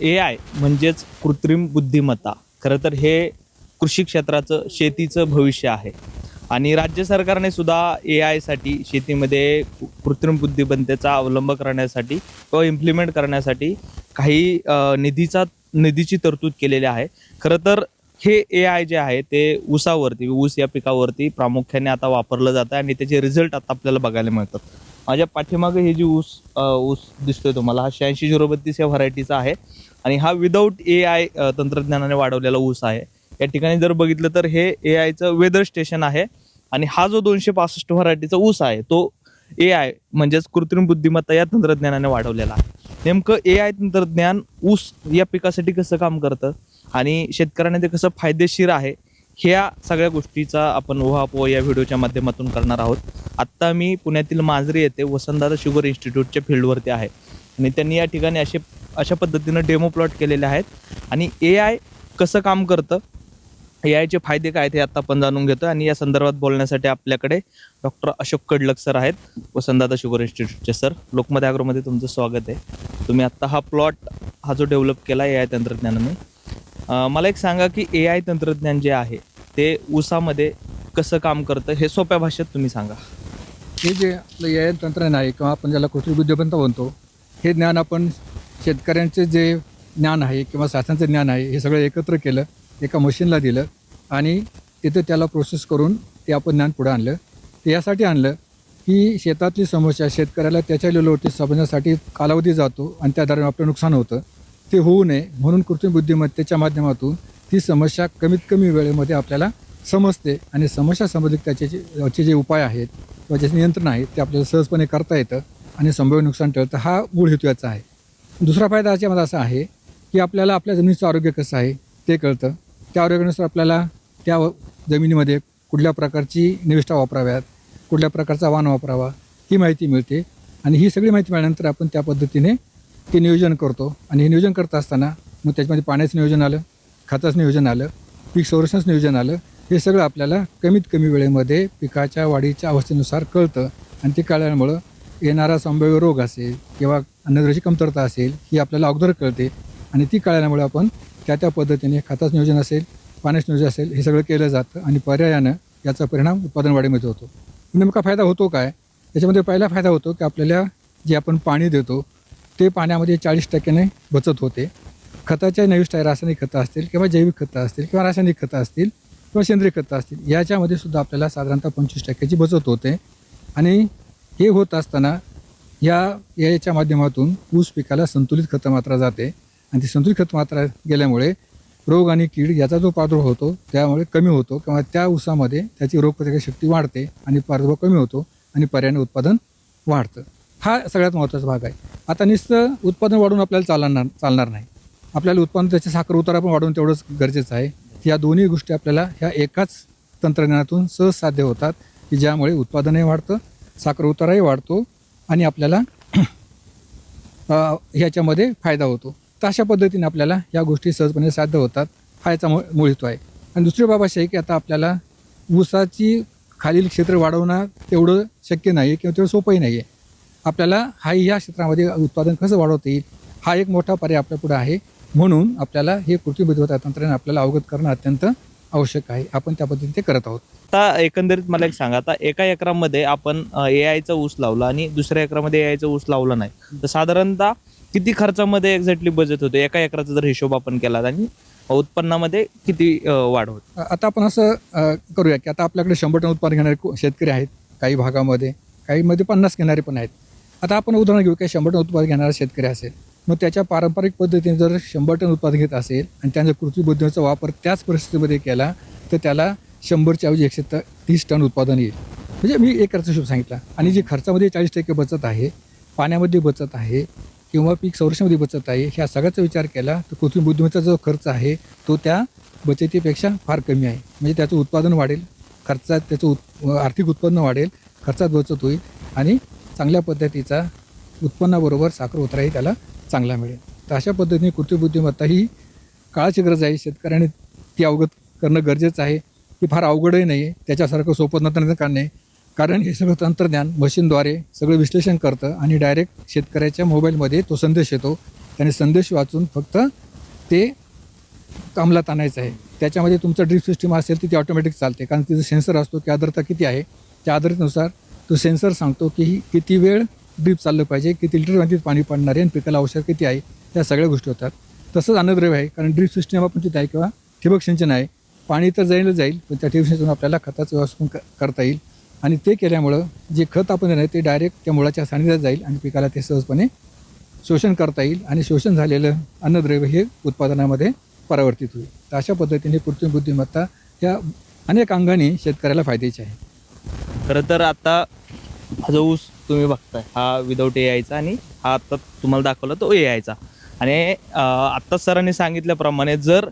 ए I म्हणजेच कृत्रिम बुद्धिमत्ता. खरं तर हे कृषी क्षेत्राचं शेतीचं भविष्य आहे. आणि राज्य सरकारने सुद्धा ए आयसाठी शेतीमध्ये कृत्रिम बुद्धिमत्तेचा अवलंब करण्यासाठी व इम्प्लिमेंट करण्यासाठी काही निधीचा निधीची तरतूद केलेली आहे. खरं तर हे ए आय जे आहे ते ऊसावरती ऊस या पिकावरती प्रामुख्याने आता वापरलं जातं आणि त्याचे रिझल्ट आता आपल्याला बघायला मिळतात. माझ्या पाठीमागे हे जी ऊस ऊस दिसतोय तुम्हाला हा शहाऐंशी झिरो बत्तीस या व्हरायटीचा आहे. आणि हा विदाऊट ए आय तंत्रज्ञानाने वाढवलेला ऊस आहे. या ठिकाणी जर बघितलं तर हे ए आयचं वेदर स्टेशन आहे आणि हा जो दोनशे पासष्ट व्हरायटीचा ऊस आहे तो ए आय म्हणजेच कृत्रिम बुद्धिमत्ता या तंत्रज्ञानाने वाढवलेला आहे. नेमकं ए आय तंत्रज्ञान ऊस या पिकासाठी कसं काम करतं आणि शेतकऱ्यांना ते कसं फायदेशीर आहे ह्या सगळ्या गोष्टीचा आपण उहापोह या व्हिडिओच्या माध्यमातून करणार आहोत. आत्ता मी पुण्यातील मांजरी येथे वसंतदादा शुगर इन्स्टिट्यूटच्या फील्डवरती आहे आणि त्यांनी या ठिकाणी असे अशा पद्धतीनं डेमो प्लॉट केलेले आहेत. आणि ए आय कसं काम करतं? ए आयचे फायदे काय ते आता आपण जाणून घेतो आणि या संदर्भात बोलण्यासाठी आपल्याकडे डॉक्टर अशोक कडलक सर आहेत. वसंतदादा शुगर इन्स्टिट्यूटचे सर. लोकमत ॲग्रोमध्ये तुमचं स्वागत आहे. तुम्ही आत्ता हा प्लॉट हा जो डेव्हलप केला ए आय तंत्रज्ञानाने मला एक सांगा की ए आय तंत्रज्ञान जे आहे ते ऊसामध्ये कसं काम करतं? हे सोप्या भाषेत तुम्ही सांगा. हे जे आपलं ए आय तंत्रज्ञान आहे किंवा आपण ज्याला कृषी बुद्धिमत्ता म्हणतो हे ज्ञान आपण शेतकऱ्यांचे जे ज्ञान आहे किंवा शासनाचं ज्ञान आहे हे सगळं एकत्र केलं एका मशीनला दिलं आणि तिथं त्याला प्रोसेस करून ते आपण ज्ञान पुढं आणलं. ते यासाठी आणलं की शेतातली समस्या शेतकऱ्याला त्याच्या लेवलवरती समजण्यासाठी कालावधी जातो आणि त्या दरम्यान आपलं नुकसान होतं. ते होऊ नये म्हणून कृत्रिम बुद्धिमत्तेच्या माध्यमातून ती समस्या कमीत कमी वेळेमध्ये आपल्याला समजते आणि समस्या संबंधित त्याचे जे जे उपाय आहेत किंवा ज्याचे नियंत्रण आहे ते आपल्याला सहजपणे करता येतं आणि संभाव्य नुकसान टळतं. हा मूळ हेतू याचा आहे. दुसरा फायदा याच्यामध्ये असा आहे की आपल्याला आपल्या जमिनीचं आरोग्य कसं आहे ते कळतं. त्या आरोग्यानुसार आपल्याला त्या जमिनीमध्ये कुठल्या प्रकारची निविष्ठा वापराव्यात कुठल्या प्रकारचा वाण वापरावा ही माहिती मिळते. आणि ही सगळी माहिती मिळाल्यानंतर आपण त्या पद्धतीने ते नियोजन करतो. आणि हे नियोजन करत असताना मग त्याच्यामध्ये पाण्याचं नियोजन आलं खताचं नियोजन आलं पीक संरक्षणाचं नियोजन आलं हे सगळं आपल्याला कमीत कमी वेळेमध्ये पिकाच्या वाढीच्या अवस्थेनुसार कळतं. आणि ते कळल्यामुळं येणारा संभाव्य रोग असेल किंवा अन्नद्रव्याची कमतरता असेल ही आपल्याला अगोदर कळते. आणि ती कळल्यामुळे आपण त्या त्या पद्धतीने खताचं नियोजन असेल पाण्याचं नियोजन असेल हे सगळं केलं जातं आणि पर्यायानं याचा परिणाम उत्पादन वाढीमध्ये होतो. नेमका फायदा होतो काय? त्याच्यामध्ये पहिला फायदा होतो की आपल्याला जे आपण पाणी देतो ते पाण्यामध्ये चाळीस टक्क्याने बचत होते. खताच्या नैविष्ट रासायनिक खतं असतील किंवा जैविक खतं असतील किंवा रासायनिक खतं असतील किंवा सेंद्रिय खतं असतील याच्यामध्ये सुद्धा आपल्याला साधारणतः पंचवीस टक्क्याची बचत होते. आणि हे होत असताना या याच्या माध्यमातून ऊस पिकाला संतुलित खतं मात्रा जाते. आणि ती संतुलित खत मात्रा गेल्यामुळे रोग आणि कीड याचा जो प्रादुर्भाव होतो त्यामुळे कमी होतो किंवा त्या ऊसामध्ये त्याची रोगप्रतिकारक शक्ती वाढते आणि प्रादुर्भाव कमी होतो आणि पर्यायाने उत्पादन वाढतं. हा सगळ्यात महत्त्वाचा भाग आहे. आता नुसतं उत्पादन वाढून आपल्याला चालणार चालणार नाही. आपल्याला उत्पादन त्याचे साखर उतारा पण वाढवून तेवढंच गरजेचं आहे. या दोन्ही गोष्टी आपल्याला ह्या एकाच तंत्रज्ञानातून सहज साध्य होतात की ज्यामुळे उत्पादनही वाढतं साखर उताराही वाढतो आणि आपल्याला ह्याच्यामध्ये फायदा होतो. तर अशा पद्धतीने आपल्याला या गोष्टी सहजपणे साध्य होतात. हा याचा मूळ मूळ हेतू आहे. आणि दुसरी बाब अशी आहे की आता आपल्याला ऊसाची खालील क्षेत्र वाढवणं तेवढं शक्य नाही आहे किंवा तेवढं सोपंही नाही आहे आपल्याला हा ह्या क्षेत्रामध्ये उत्पादन कसं वाढवता येईल हा एक मोठा पर्याय आपल्या पुढे आहे. म्हणून आपल्याला हे कृत्रिम तंत्रज्ञान आपल्याला अवगत करणं अत्यंत आवश्यक आहे. आपण त्या पद्धतीने ते करत आहोत. आता एकंदरीत मला एक सांगा आता एका एकरामध्ये आपण ए आयचा ऊस लावला आणि दुसऱ्या एकरामध्ये ए आयचा ऊस लावला नाही. तर साधारणतः किती खर्चामध्ये एक्झॅक्टली बजेट होते? एका एकराचा जर हिशोब आपण केला आणि उत्पन्नामध्ये किती वाढ होते? आता आपण असं करूया की आता आपल्याकडे शंभर टन उत्पादन घेणारे शेतकरी आहेत काही भागामध्ये काहीमध्ये पन्नास घेणारे पण आहेत. आता आपण उदाहरण घेऊ की शंभर टन उत्पादन घेणारा शेतकरी असेल. मग त्याच्या पारंपरिक पद्धतीने जर शंभर टन उत्पादन घेत असेल आणि त्यांचा कृत्रिम बुद्धिमत्तेचा वापर त्याच परिस्थितीमध्ये केला तर त्याला शंभरच्या ऐवजी एकशे त- तीस टन उत्पादन येईल. म्हणजे मी एक खर्च हिशोब सांगितला. आणि जी खर्चामध्ये चाळीस टक्के बचत आहे पाण्यामध्ये बचत आहे किंवा पीक संरक्षणामध्ये बचत आहे ह्या सगळ्याचा विचार केला तर कृत्रिम बुद्धिमत्तेचा जो खर्च आहे तो त्या बचतीपेक्षा फार कमी आहे. म्हणजे त्याचं उत्पादन वाढेल खर्चात त्याचं उत् आर्थिक उत्पन्न वाढेल खर्चात बचत होईल आणि चांगल्या पद्धतीचा उत्पन्नाबरोबर साखर उतराही त्याला चांगला मिळेल. तर अशा पद्धतीने कृत्रिम बुद्धिमत्ता ही काळाची गरज आहे. शेतकऱ्याने ती अवगत करणं गरजेचं आहे. ती फार अवघडही नाही आहे त्याच्यासारखं सोपं तंत्रज्ञान नाही? कारण हे सगळं तंत्रज्ञान मशीनद्वारे सगळं विश्लेषण करतं आणि डायरेक्ट शेतकऱ्याच्या मोबाईलमध्ये तो संदेश येतो. त्याने संदेश वाचून फक्त ते अंमलात आणायचं आहे. त्याच्यामध्ये तुमचं ड्रीप सिस्टीम असेल ती ऑटोमॅटिक चालते. कारण तिचा सेन्सर असतो की आर्द्रता किती आहे? त्या आर्द्रतेनुसार तो सेन्सर सांगतो की ही किती वेळ ड्रीप चाललं पाहिजे किती लिटरमध्ये पाणी पडणार आहे आणि पिकाला औषध किती आहे त्या सगळ्या गोष्टी होतात. तसंच अन्नद्रव्य आहे कारण ड्रीप सिस्टीम आपण तिथे आहे किंवा ठिबक सिंचन आहे. पाणी तर जाईलच जाईल पण त्या ठिबक सिंचन आपल्याला खताचं व्यवस्थापन करता येईल. आणि ते केल्यामुळं जे खत आपण देणार ते डायरेक्ट त्या मुळाच्या सानिध्यात जाईल आणि पिकाला ते सहजपणे शोषण करता येईल आणि शोषण झालेलं अन्नद्रव्य हे उत्पादनामध्ये परावर्तित होईल. तर अशा पद्धतीने कृत्रिम बुद्धिमत्ता या अनेक अंगाने शेतकऱ्याला फायद्याची आहे. खरं तर आता हा जो ऊस तुम्ही बघताय. हा विदाऊट ए आयचा आणि हा आता तुम्हाला दाखवला तो ए आयचा आणि आत्ताच आत्ता सरांनी सांगितल्याप्रमाणे जर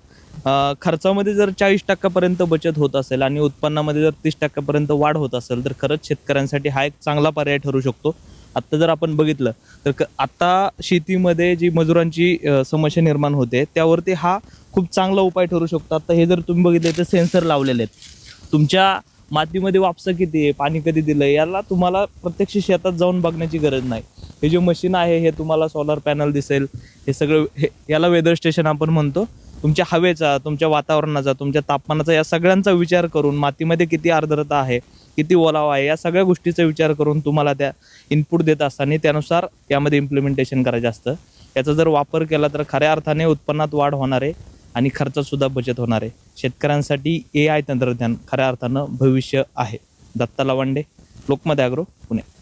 खर्चामध्ये जर चाळीस टक्क्यापर्यंत बचत होत असेल आणि उत्पन्नामध्ये जर तीस टक्क्यापर्यंत वाढ होत असेल तर खरंच शेतकऱ्यांसाठी हा एक चांगला पर्याय ठरू शकतो. आत्ता जर आपण बघितलं तर क शेतीमध्ये जी मजुरांची समस्या निर्माण होते त्यावरती हा खूप चांगला उपाय ठरू शकतो. आता हे जर तुम्ही बघितले तर सेन्सर लावलेले आहेत. तुमच्या मातीमध्ये वापसा किती आहे? पाणी कधी दिलं याला तुम्हाला प्रत्यक्ष शेतात जाऊन बघण्याची गरज नाही. हे जे मशीन आहे हे तुम्हाला सोलर पॅनल दिसेल. हे सगळं हे याला वेदर स्टेशन आपण म्हणतो. तुमच्या हवेचा तुमच्या वातावरणाचा तुमच्या तापमानाचा या सगळ्यांचा विचार करून मातीमध्ये किती आर्द्रता आहे किती ओलावा आहे या सगळ्या गोष्टीचा विचार करून तुम्हाला त्या इनपुट देत असताना त्यानुसार यामध्ये इम्प्लिमेंटेशन करायचं असतं याचा जर वापर केला तर खऱ्या अर्थाने उत्पन्नात वाढ होणार आहे. आणि खर्चात सुद्धा बचत होणार आहे. शेतकऱ्यांसाठी ए आय तंत्रज्ञान खऱ्या अर्थानं भविष्य आहे. दत्ता लवांडे लोकमत ॲग्रो पुणे.